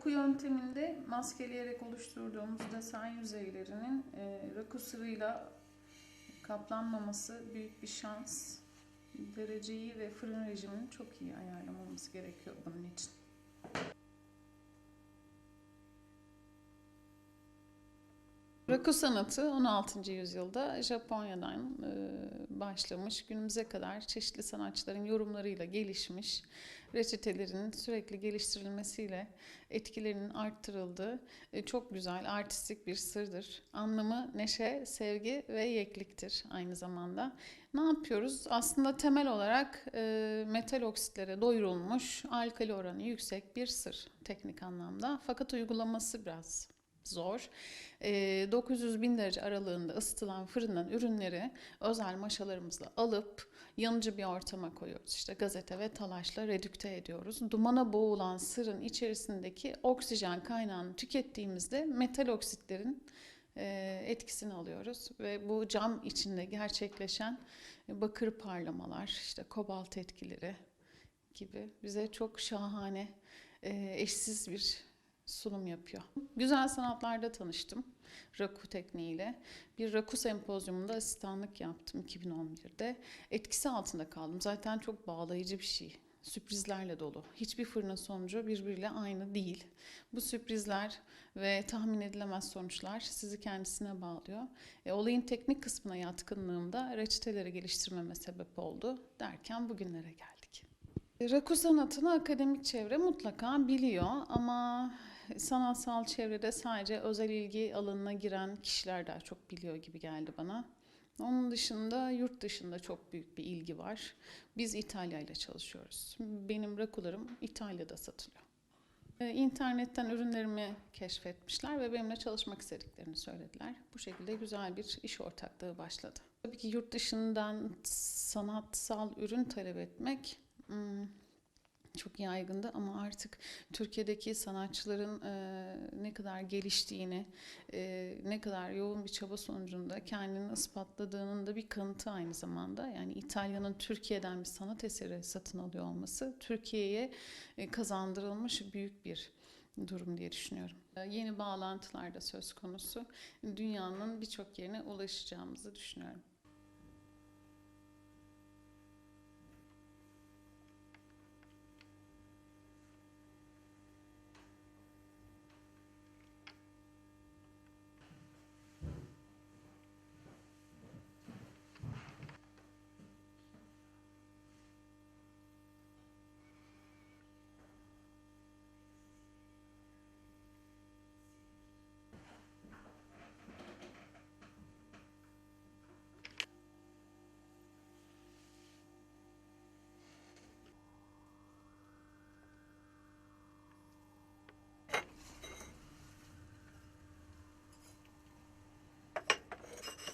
Raku yönteminde maskeleyerek oluşturduğumuz desen yüzeylerinin e, raku sıvıyla kaplanmaması büyük bir şans. Dereceyi ve fırın rejimini çok iyi ayarlamamız gerekiyor bunun için. Raku sanatı 16. yüzyılda Japonya'dan e, başlamış, günümüze kadar çeşitli sanatçıların yorumlarıyla gelişmiş, reçetelerin sürekli geliştirilmesiyle etkilerinin arttırıldığı e, çok güzel, artistik bir sırdır. Anlamı neşe, sevgi ve yekliktir aynı zamanda. Ne yapıyoruz? Aslında temel olarak e, metal oksitlere doyurulmuş, alkali oranı yüksek bir sır teknik anlamda. Fakat uygulaması biraz zor. E, 900 bin derece aralığında ısıtılan fırından ürünleri özel maşalarımızla alıp yanıcı bir ortama koyuyoruz. İşte gazete ve talaşla redükte ediyoruz. Dumana boğulan sırın içerisindeki oksijen kaynağını tükettiğimizde metal oksitlerin e, etkisini alıyoruz ve bu cam içinde gerçekleşen bakır parlamalar, işte kobalt etkileri gibi bize çok şahane, e, eşsiz bir sunum yapıyor. Güzel sanatlarda tanıştım raku tekniğiyle. Bir raku sempozyumunda asistanlık yaptım 2011'de. Etkisi altında kaldım. Zaten çok bağlayıcı bir şey. Sürprizlerle dolu. Hiçbir fırının sonucu birbiriyle aynı değil. Bu sürprizler ve tahmin edilemez sonuçlar sizi kendisine bağlıyor. E, olayın teknik kısmına yatkınlığımda reçeteleri geliştirmeme sebep oldu derken bugünlere geldik. Raku sanatını akademik çevre mutlaka biliyor ama sanatsal çevrede sadece özel ilgi alanına giren kişiler daha çok biliyor gibi geldi bana. Onun dışında yurt dışında çok büyük bir ilgi var. Biz İtalya ile çalışıyoruz. Benim rakularım İtalya'da satılıyor. Ee, İnternetten ürünlerimi keşfetmişler ve benimle çalışmak istediklerini söylediler. Bu şekilde güzel bir iş ortaklığı başladı. Tabii ki yurt dışından sanatsal ürün talep etmek hmm, çok yaygındı ama artık Türkiye'deki sanatçıların e, ne kadar geliştiğini, e, ne kadar yoğun bir çaba sonucunda kendini ispatladığının da bir kanıtı aynı zamanda. Yani İtalya'nın Türkiye'den bir sanat eseri satın alıyor olması Türkiye'ye e, kazandırılmış büyük bir durum diye düşünüyorum. Yeni bağlantılar da söz konusu. Dünyanın birçok yerine ulaşacağımızı düşünüyorum.